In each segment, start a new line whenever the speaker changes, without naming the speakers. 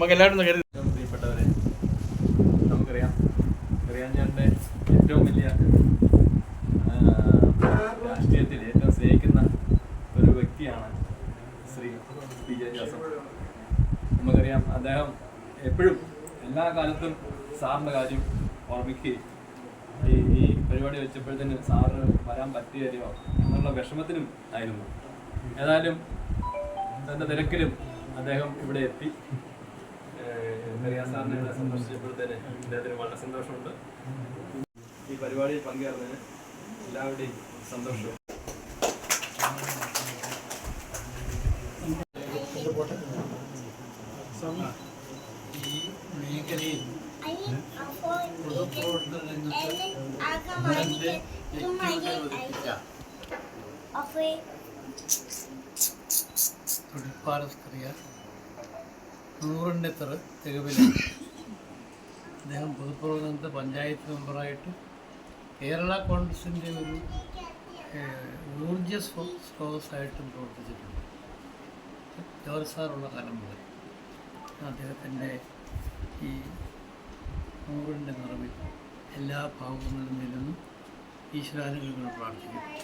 നമുക്ക് എല്ലാവരും കരുതി.
പ്രിയപ്പെട്ടവരെ നമുക്കറിയാം. റിയാൻചാന്റെ ഏറ്റവും വലിയ രാഷ്ട്രീയത്തിൽ ഏറ്റവും സ്നേഹിക്കുന്ന ഒരു വ്യക്തിയാണ് ശ്രീ പി ജെ ജോസഫ്. നമുക്കറിയാം അദ്ദേഹം എപ്പോഴും എല്ലാ കാലത്തും സാറിന്റെ കാര്യം ഓർമ്മിക്കുകയും ഈ ഈ പരിപാടി വെച്ചപ്പോഴത്തേന് സാറ് വരാൻ പറ്റിയല്ലോ എന്നുള്ള വിഷമത്തിനും ആയിരുന്നു. ഏതായാലും തന്റെ തിരക്കിലും അദ്ദേഹം ഇവിടെ എത്തി. റിയാ സാറിനെ ഇവിടെ സന്ദർശിച്ചപ്പോഴത്തേന് അദ്ദേഹത്തിന് വളരെ സന്തോഷമുണ്ട് ഈ പരിപാടിയിൽ പങ്കേറുന്നതിന് എല്ലാവരുടെയും സന്തോഷം
ഈ മേഖലയിൽ തുടിപ്പാറ സ്ത്രീയ എത്ര തികവിലാണ് അദ്ദേഹം പൊതുപ്രവർത്തനത്തെ പഞ്ചായത്ത് മെമ്പറായിട്ട് കേരള കോൺഗ്രസിന്റെ ഒരു ഊർജ സ്രോതസ്സായിട്ടും പ്രവർത്തിച്ചിട്ടുണ്ട്. ജോർജ് സാറുള്ള കാലം മുതൽ അദ്ദേഹത്തിന്റെ ഈ നൂറിന്റെ നിറവിൽ എല്ലാ ഭാവങ്ങളിലും നിന്നും ഈശ്വരാനുഗ്രഹങ്ങൾ പ്രാർത്ഥിക്കുന്നു.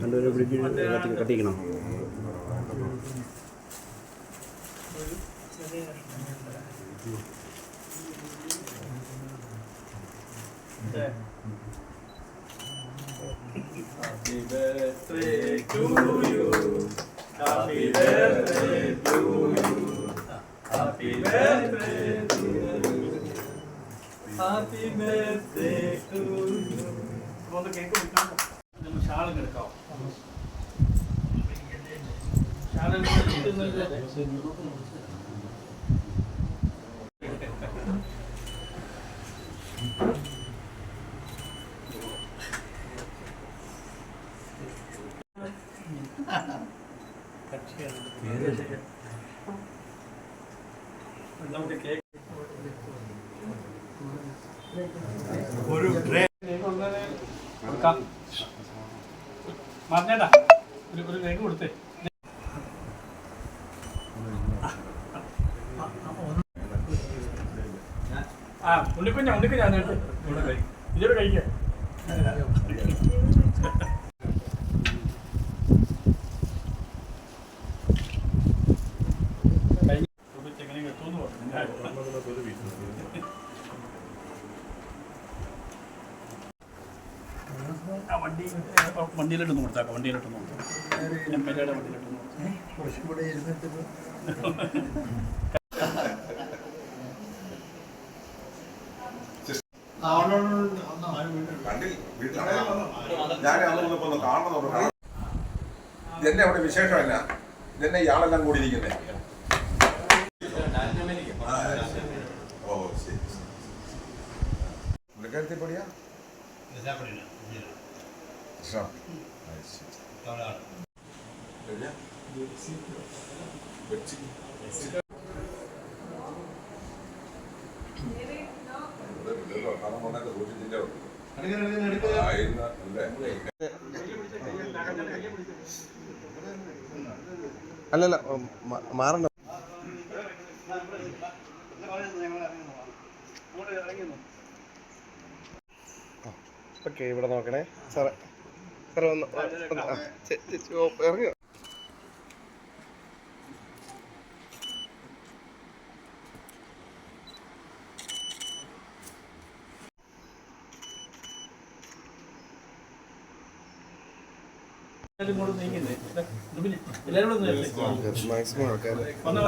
രണ്ടുപേരും പിടിച്ച് കത്തിക്കണം
Happy birthday to you. Happy birthday to you. Happy birthday to you. Happy birthday to you.
ഷാളും എടുക്കാവോ
നമുക്ക് കേക്ക്
കൊടുക്കാം മറിഞ്ഞേട്ടാ ഒരു ഒരു ആ ഉണ്ണിക്കുഞ്ഞ ഉണ്ണിക്കുഞ്ഞ ഇവിടെ കഴിക്കും. വണ്ടി വണ്ടിയിലോട്ടൊന്ന് കൊടുത്താക്കാം വണ്ടിയിലോട്ടൊന്ന് കൊടുത്താൽ എം എൽ എയുടെ വണ്ടിയിലോട്ടൊന്ന്
വീട്ടിലാണ് ഞാൻ അതൊന്ന് ഒന്ന് കാണണം ഇതെന്നെ അവിടെ വിശേഷമല്ല എന്നെ ഇയാളെല്ലാം കൂടി ഇരിക്കുന്നേ ഓ ശരി പൊടിയാ ശരി. എവിടെയാ? കൊച്ചി. അല്ലേ?
അല്ലല്ല മാറണ്ട. ഓക്കെ ഇവിടെ നോക്കണേ. സാറേ
നിർത്തി.
മാക്സിമം ആൾക്കാർ
വന്നോ,